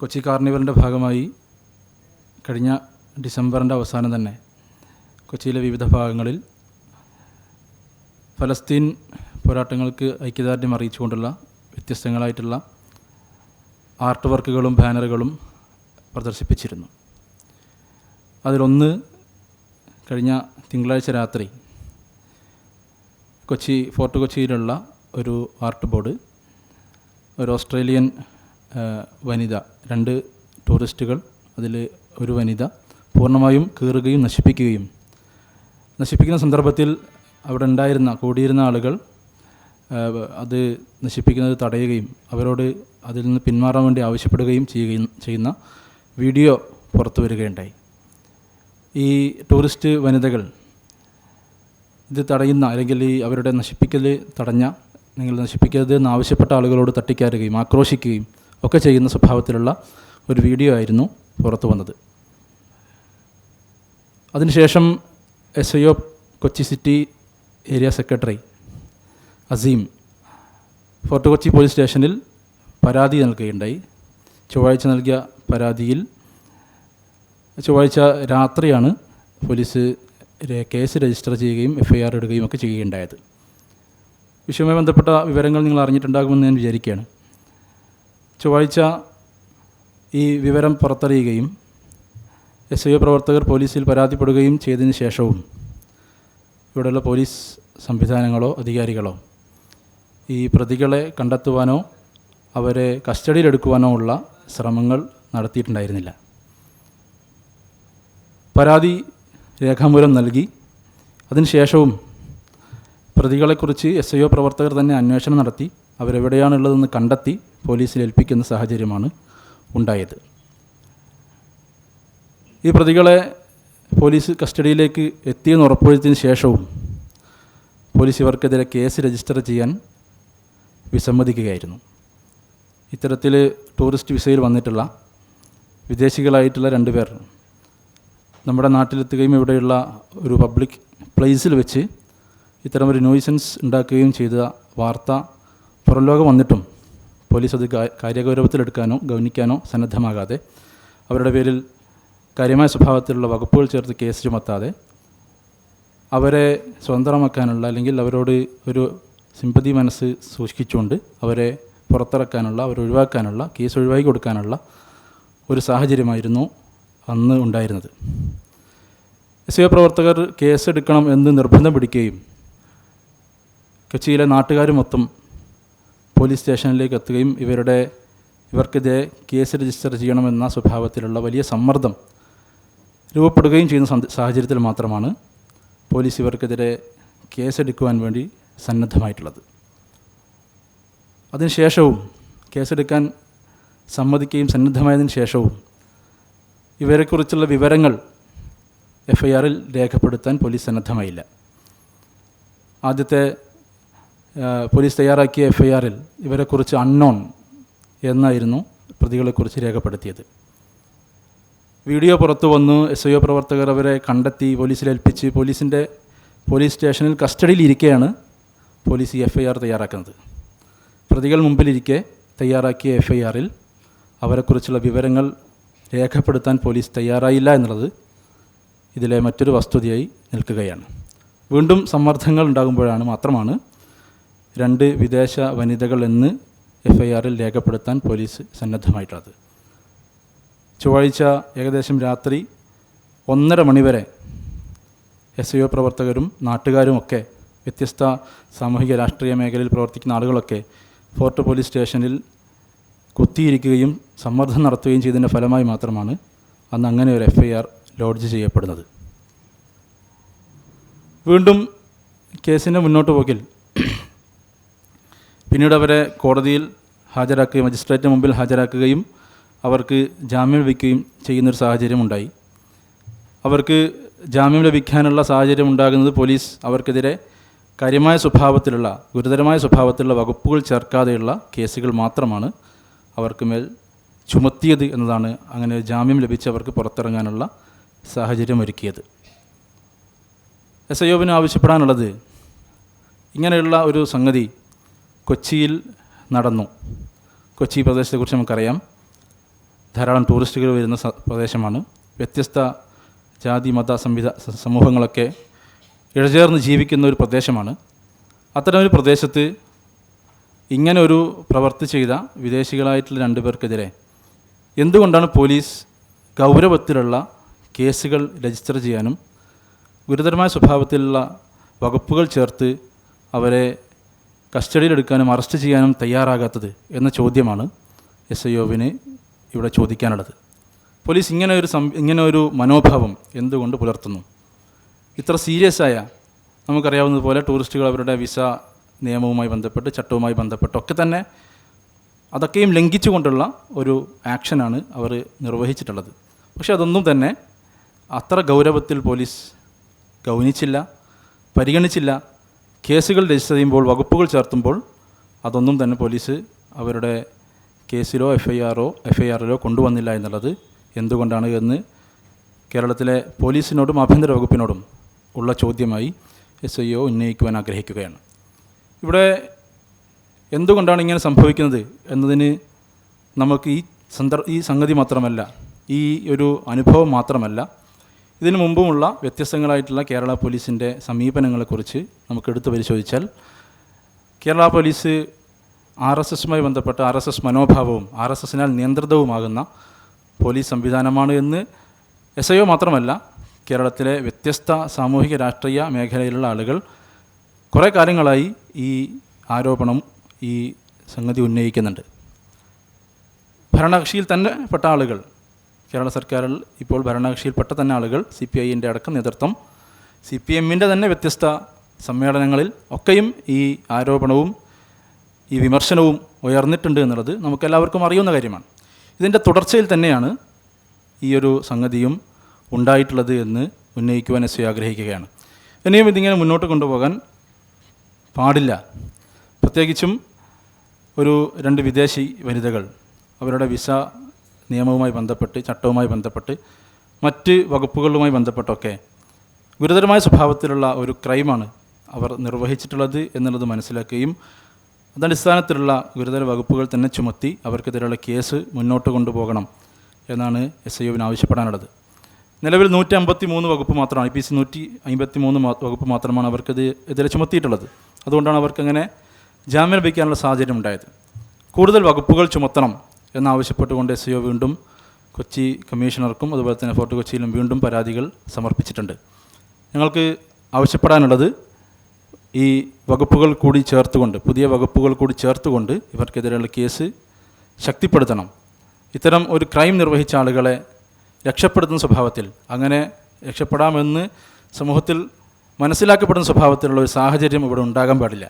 കൊച്ചി കാർണിവലിന്റെ ഭാഗമായി കഴിഞ്ഞ ഡിസംബറിന്റെ അവസാനം തന്നെ കൊച്ചിയിലെ വിവിധ ഭാഗങ്ങളിൽ ഫലസ്തീൻ പോരാട്ടങ്ങൾക്ക് ഐക്യദാർഢ്യം അറിയിച്ചുകൊണ്ടുള്ള വ്യത്യസ്തങ്ങളായിട്ടുള്ള ആർട്ട് വർക്കുകളും ബാനറുകളും പ്രദർശിപ്പിച്ചിരുന്നു. അതിലൊന്ന് കഴിഞ്ഞ തിങ്കളാഴ്ച രാത്രി കൊച്ചി ഫോർട്ട് കൊച്ചിയിലുള്ള ഒരു ആർട്ട് ബോർഡ് ഒരു ഓസ്ട്രേലിയൻ വനിത. രണ്ട് ടൂറിസ്റ്റുകൾ അതിൽ ഒരു വനിത പൂർണമായും കീറുകയും നശിപ്പിക്കുകയും. നശിപ്പിക്കുന്ന സന്ദർഭത്തിൽ അവിടെ ഉണ്ടായിരുന്ന കൂടിയിരുന്ന ആളുകൾ അത് നശിപ്പിക്കുന്നത് തടയുകയും അവരോട് അതിൽ നിന്ന് പിന്മാറാൻ വേണ്ടി ആവശ്യപ്പെടുകയും ചെയ്യുകയും ചെയ്യുന്ന വീഡിയോ പുറത്തു വരികയുണ്ടായി. ഈ ടൂറിസ്റ്റ് വനിതകൾ ഇത് തടയുന്ന അല്ലെങ്കിൽ ഈ അവരുടെ നശിപ്പിക്കൽ തടഞ്ഞ നിങ്ങൾ നശിപ്പിക്കരുത് എന്ന് ആവശ്യപ്പെട്ട ആളുകളോട് തട്ടിക്കയറുകയും ആക്രോശിക്കുകയും ഒക്കെ ചെയ്യുന്ന സ്വഭാവത്തിലുള്ള ഒരു വീഡിയോ ആയിരുന്നു പുറത്തു വന്നത്. അതിനുശേഷം S I O Kochi city area secretary Aseem Fort Kochi police സ്റ്റേഷനിൽ പരാതി നൽകുകയുണ്ടായി. ചൊവ്വാഴ്ച നൽകിയ പരാതിയിൽ ചൊവ്വാഴ്ച രാത്രിയാണ് പോലീസ് കേസ് രജിസ്റ്റർ ചെയ്യുകയും എഫ്ഐആർ ഇടുകയും ഒക്കെ ചെയ്യുകയുണ്ടായത്. വിഷയവുമായി ബന്ധപ്പെട്ട വിവരങ്ങൾ നിങ്ങൾ അറിഞ്ഞിട്ടുണ്ടാകുമെന്ന് ഞാൻ വിചാരിക്കുകയാണ്. ചൊവ്വാഴ്ച ഈ വിവരം പുറത്തറിയുകയും എസ് ഐ ഒ പ്രവർത്തകർ പോലീസിൽ പരാതിപ്പെടുകയും ചെയ്തതിന് ശേഷവും ഇവിടെയുള്ള പോലീസ് സംവിധാനങ്ങളോ അധികാരികളോ ഈ പ്രതികളെ കണ്ടെത്തുവാനോ അവരെ കസ്റ്റഡിയിലെടുക്കുവാനോ ഉള്ള ശ്രമങ്ങൾ നടത്തിയിട്ടുണ്ടായിരുന്നില്ല. പരാതി രേഖാമൂലം നൽകി. അതിനുശേഷവും പ്രതികളെക്കുറിച്ച് എസ് ഐ ഒ പ്രവർത്തകർ തന്നെ അന്വേഷണം നടത്തി. അവരെവിടെയാണുള്ളതെന്ന് കണ്ടെത്തി പോലീസിൽ ഏൽപ്പിക്കുന്ന സാഹചര്യമാണ് ഉണ്ടായത്. ഈ പ്രതികളെ പോലീസ് കസ്റ്റഡിയിലേക്ക് എത്തിയെന്ന് ഉറപ്പുവരുത്തിയതിനു ശേഷവും പോലീസ് ഇവർക്കെതിരെ കേസ് രജിസ്റ്റർ ചെയ്യാൻ വിസമ്മതിക്കുകയായിരുന്നു. ഇത്തരത്തിൽ ടൂറിസ്റ്റ് വിസയിൽ വന്നിട്ടുള്ള വിദേശികളായിട്ടുള്ള രണ്ടുപേർ നമ്മുടെ നാട്ടിലെത്തുകയും ഇവിടെയുള്ള ഒരു പബ്ലിക് പ്ലേസിൽ വെച്ച് ഇത്തരമൊരു നോയ്സൻസ് ഉണ്ടാക്കുകയും ചെയ്ത വാർത്ത പുറംലോകം വന്നിട്ടും പോലീസ് അത് കാര്യഗൗരവത്തിലെടുക്കാനോ ഗൗനിക്കാനോ സന്നദ്ധമാകാതെ അവരുടെ പേരിൽ കാര്യമായ സ്വഭാവത്തിലുള്ള വകുപ്പുകൾ ചേർത്ത് കേസ് ചുമത്താതെ അവരെ സ്വതന്ത്രമാക്കാനുള്ള അല്ലെങ്കിൽ അവരോട് ഒരു സിമ്പതി മനസ്സ് സൂക്ഷിച്ചുകൊണ്ട് അവരെ പുറത്തിറക്കാനുള്ള അവരെ ഒഴിവാക്കാനുള്ള കേസ് ഒഴിവാക്കി കൊടുക്കാനുള്ള ഒരു സാഹചര്യമായിരുന്നു അന്ന് ഉണ്ടായിരുന്നത്. എസ് ഐ പ്രവർത്തകർ കേസെടുക്കണം എന്ന് നിർബന്ധം പിടിക്കുകയും കൊച്ചിയിലെ നാട്ടുകാർ മൊത്തം പോലീസ് സ്റ്റേഷനിലേക്ക് എത്തുകയും ഇവരുടെ ഇവർക്കെതിരെ കേസ് രജിസ്റ്റർ ചെയ്യണമെന്ന സ്വഭാവത്തിലുള്ള വലിയ സമ്മർദ്ദം രൂപപ്പെടുകയും ചെയ്യുന്ന സാഹചര്യത്തിൽ മാത്രമാണ് പോലീസ് ഇവർക്കെതിരെ കേസെടുക്കുവാൻ വേണ്ടി സന്നദ്ധമായിട്ടുള്ളത്. അതിനുശേഷവും കേസെടുക്കാൻ സമ്മതിക്കുകയും സന്നദ്ധമായതിനു ശേഷവും ഇവരെക്കുറിച്ചുള്ള വിവരങ്ങൾ എഫ്ഐആറിൽ രേഖപ്പെടുത്താൻ പോലീസ് സന്നദ്ധമായില്ല. ആദ്യത്തെ പോലീസ് തയ്യാറാക്കിയ എഫ് ഐ ആറിൽ ഇവരെക്കുറിച്ച് അൺനോൺ എന്നായിരുന്നു പ്രതികളെക്കുറിച്ച് രേഖപ്പെടുത്തിയത്. വീഡിയോ പുറത്തു വന്നു. എസ് ഐ ഒ പ്രവർത്തകർ അവരെ കണ്ടെത്തി പോലീസിൽ ഏൽപ്പിച്ച് പോലീസിന്റെ പോലീസ് സ്റ്റേഷനിൽ കസ്റ്റഡിയിൽ ഇരിക്കെയാണ് പോലീസ് ഈ എഫ് ഐ ആർ തയ്യാറാക്കുന്നത്. പ്രതികൾ മുമ്പിലിരിക്കെ തയ്യാറാക്കിയ എഫ് ഐ ആറിൽ അവരെക്കുറിച്ചുള്ള വിവരങ്ങൾ രേഖപ്പെടുത്താൻ പോലീസ് തയ്യാറായില്ല എന്നുള്ളത് ഇതിലെ മറ്റൊരു വസ്തുതയായി നിൽക്കുകയാണ്. വീണ്ടും സമ്മർദ്ദങ്ങൾ ഉണ്ടാകുമ്പോഴാണ് മാത്രമാണ് രണ്ട് വിദേശ വനിതകൾ എന്ന് എഫ് ഐ ആറിൽ രേഖപ്പെടുത്താൻ പോലീസ് സന്നദ്ധമായിട്ടുള്ളത് ചൊവ്വാഴ്ച ഏകദേശം രാത്രി ഒന്നര മണിവരെ എസ് ഐ ഒ പ്രവർത്തകരും നാട്ടുകാരുമൊക്കെ വ്യത്യസ്ത സാമൂഹിക രാഷ്ട്രീയ മേഖലയിൽ പ്രവർത്തിക്കുന്ന ആളുകളൊക്കെ ഫോർട്ട് പോലീസ് സ്റ്റേഷനിൽ കുത്തിയിരിക്കുകയും സമ്മർദ്ദം നടത്തുകയും ചെയ്തതിന്റെ ഫലമായി മാത്രമാണ് അന്ന് അങ്ങനെ ഒരു എഫ് ഐ ആർ ലോഡ്ജ് ചെയ്യപ്പെടുന്നത്. വീണ്ടും കേസിന്റെ മുന്നോട്ട് പോക്കിൽ പിന്നീട് അവരെ കോടതിയിൽ ഹാജരാക്കുകയും മജിസ്ട്രേറ്റിന് മുമ്പിൽ ഹാജരാക്കുകയും അവർക്ക് ജാമ്യം ലഭിക്കുകയും ചെയ്യുന്നൊരു സാഹചര്യം ഉണ്ടായി അവർക്ക് ജാമ്യം ലഭിക്കാനുള്ള സാഹചര്യം ഉണ്ടാകുന്നത് പോലീസ് അവർക്കെതിരെ കാര്യമായ സ്വഭാവത്തിലുള്ള ഗുരുതരമായ സ്വഭാവത്തിലുള്ള വകുപ്പുകൾ ചേർക്കാതെയുള്ള കേസുകൾ മാത്രമാണ് അവർക്ക് മേൽ ചുമത്തിയത് എന്നതാണ് അങ്ങനെ ജാമ്യം ലഭിച്ചവർക്ക് പുറത്തിറങ്ങാനുള്ള സാഹചര്യം ഒരുക്കിയത്. എസ് ഐ ഒവിന് ആവശ്യപ്പെടാനുള്ളത് ഇങ്ങനെയുള്ള ഒരു സംഗതി കൊച്ചിയിൽ നടന്നു. കൊച്ചി പ്രദേശത്തെക്കുറിച്ച് നമുക്കറിയാം. ധാരാളം ടൂറിസ്റ്റുകൾ വരുന്ന പ്രദേശമാണ്. വ്യത്യസ്ത ജാതി മത സംവിധ സമൂഹങ്ങളൊക്കെ ഇഴചേർന്ന് ജീവിക്കുന്ന ഒരു പ്രദേശമാണ്. അത്തരമൊരു പ്രദേശത്ത് ഇങ്ങനൊരു പ്രവർത്തി ചെയ്ത വിദേശികളായിട്ടുള്ള രണ്ടു പേർക്കെതിരെ എന്തുകൊണ്ടാണ് പോലീസ് ഗൗരവത്തിലുള്ള കേസുകൾ രജിസ്റ്റർ ചെയ്യാനും ഗുരുതരമായ സ്വഭാവത്തിലുള്ള വകുപ്പുകൾ ചേർത്ത് അവരെ കസ്റ്റഡിയിലെടുക്കാനും അറസ്റ്റ് ചെയ്യാനും തയ്യാറാകാത്തത് എന്ന ചോദ്യമാണ് എസ് ഐ ഒവിന് ഇവിടെ ചോദിക്കാനുള്ളത്. പോലീസ് ഇങ്ങനെ ഒരു സം ഇങ്ങനെ ഒരു മനോഭാവം എന്തുകൊണ്ട് പുലർത്തുന്നു? ഇത്ര സീരിയസ് ആയ നമുക്കറിയാവുന്നതുപോലെ ടൂറിസ്റ്റുകൾ അവരുടെ വിസ നിയമവുമായി ബന്ധപ്പെട്ട് ചട്ടവുമായി ബന്ധപ്പെട്ടൊക്കെ തന്നെ അതൊക്കെയും ലംഘിച്ചുകൊണ്ടുള്ള ഒരു ആക്ഷനാണ് അവർ നിർവഹിച്ചിട്ടുള്ളത്. പക്ഷേ അതൊന്നും തന്നെ അത്ര ഗൗരവത്തിൽ പോലീസ് ഗൗനിച്ചില്ല പരിഗണിച്ചില്ല. കേസുകൾ രജിസ്റ്റർ ചെയ്യുമ്പോൾ വകുപ്പുകൾ ചേർത്തുമ്പോൾ അതൊന്നും തന്നെ പോലീസ് അവരുടെ കേസിലോ എഫ് ഐ ആറോ എഫ് ഐ ആറിലോ കൊണ്ടുവന്നില്ല എന്നുള്ളത് എന്തുകൊണ്ടാണ് എന്ന് കേരളത്തിലെ പോലീസിനോടും ആഭ്യന്തര വകുപ്പിനോടും ഉള്ള ചോദ്യമായി എസ് ഐ ഒ ഉന്നയിക്കുവാൻ ആഗ്രഹിക്കുകയാണ്. ഇവിടെ എന്തുകൊണ്ടാണ് ഇങ്ങനെ സംഭവിക്കുന്നത് എന്നതിന് നമുക്ക് ഈ സന്ദർ ഈ സംഗതി മാത്രമല്ല ഈ ഒരു അനുഭവം മാത്രമല്ല ഇതിനു മുമ്പുമുള്ള വ്യത്യസ്തങ്ങളായിട്ടുള്ള കേരള പോലീസിന്റെ സമീപനങ്ങളെക്കുറിച്ച് നമുക്ക് എടുത്തു പരിശോധിച്ചാൽ കേരള പോലീസ് ആർ എസ് എസുമായി ബന്ധപ്പെട്ട ആർ എസ് എസ് മനോഭാവവും ആർ എസ് എസിനാൽ നിയന്ത്രിതവുമാകുന്ന പോലീസ് സംവിധാനമാണ് എന്ന് എസ് ഐ ഒ മാത്രമല്ല കേരളത്തിലെ വ്യത്യസ്ത സാമൂഹിക രാഷ്ട്രീയ മേഖലയിലുള്ള ആളുകൾ കുറേ കാലങ്ങളായി ഈ ആരോപണം ഈ സംഗതി ഉന്നയിക്കുന്നുണ്ട്. ഭരണകക്ഷിയിൽ തന്നെ പെട്ട ആളുകൾ കേരള സർക്കാരിൽ ഇപ്പോൾ ഭരണകക്ഷിയിൽപ്പെട്ട തന്നെ ആളുകൾ സി പി ഐന്റെ അടക്കം നേതൃത്വം സി പി എമ്മിന്റെ തന്നെ വ്യത്യസ്ത സമ്മേളനങ്ങളിൽ ഒക്കെയും ഈ ആരോപണവും ഈ വിമർശനവും ഉയർന്നിട്ടുണ്ട് എന്നുള്ളത് നമുക്കെല്ലാവർക്കും അറിയുന്ന കാര്യമാണ്. ഇതിന്റെ തുടർച്ചയിൽ തന്നെയാണ് ഈ ഒരു സംഗതിയും ഉണ്ടായിട്ടുള്ളത് എന്ന് ഉന്നയിക്കുവാൻ എസ് ആഗ്രഹിക്കുകയാണ്. ഇനിയും ഇതിങ്ങനെ മുന്നോട്ട് കൊണ്ടുപോകാൻ പാടില്ല. പ്രത്യേകിച്ചും ഒരു രണ്ട് വിദേശി വനിതകൾ അവരുടെ വിസ നിയമവുമായി ബന്ധപ്പെട്ട് ചട്ടവുമായി ബന്ധപ്പെട്ട് മറ്റ് വകുപ്പുകളുമായി ബന്ധപ്പെട്ടൊക്കെ ഗുരുതരമായ സ്വഭാവത്തിലുള്ള ഒരു ക്രൈമാണ് അവർ നിർവഹിച്ചിട്ടുള്ളത് എന്നുള്ളത് മനസ്സിലാക്കുകയും അതടിസ്ഥാനത്തിലുള്ള ഗുരുതര വകുപ്പുകൾ തന്നെ ചുമത്തി അവർക്കെതിരെയുള്ള കേസ് മുന്നോട്ട് കൊണ്ടുപോകണം എന്നാണ് എസ് ഐ ഒവിന് ആവശ്യപ്പെടാനുള്ളത്. നിലവിൽ നൂറ്റി അമ്പത്തി മൂന്ന് വകുപ്പ് മാത്രമാണ് ഐ പി സി നൂറ്റി അമ്പത്തി മൂന്ന് വകുപ്പ് മാത്രമാണ് അവർക്കത് എതിരെ ചുമത്തിയിട്ടുള്ളത്. അതുകൊണ്ടാണ് അവർക്കങ്ങനെ ജാമ്യം ലഭിക്കാനുള്ള സാഹചര്യം ഉണ്ടായത്. കൂടുതൽ വകുപ്പുകൾ ചുമത്തണം എന്നാവശ്യപ്പെട്ടുകൊണ്ട് എസ് ഐ ഒ വീണ്ടും കൊച്ചി കമ്മീഷണർക്കും അതുപോലെ തന്നെ ഫോർട്ട് കൊച്ചിയിലും വീണ്ടും പരാതികൾ സമർപ്പിച്ചിട്ടുണ്ട്. ഞങ്ങൾക്ക് ആവശ്യപ്പെടാനുള്ളത് ഈ വകുപ്പുകൾ കൂടി ചേർത്തുകൊണ്ട് പുതിയ വകുപ്പുകൾ കൂടി ചേർത്തുകൊണ്ട് ഇവർക്കെതിരെയുള്ള കേസ് ശക്തിപ്പെടുത്തണം. ഇത്തരം ഒരു ക്രൈം നിർവഹിച്ച ആളുകളെ രക്ഷപ്പെടുത്തുന്ന സ്വഭാവത്തിൽ അങ്ങനെ രക്ഷപ്പെടാമെന്ന് സമൂഹത്തിൽ മനസ്സിലാക്കപ്പെടുന്ന സ്വഭാവത്തിലുള്ള ഒരു സാഹചര്യം ഇവിടെ ഉണ്ടാകാൻ പാടില്ല.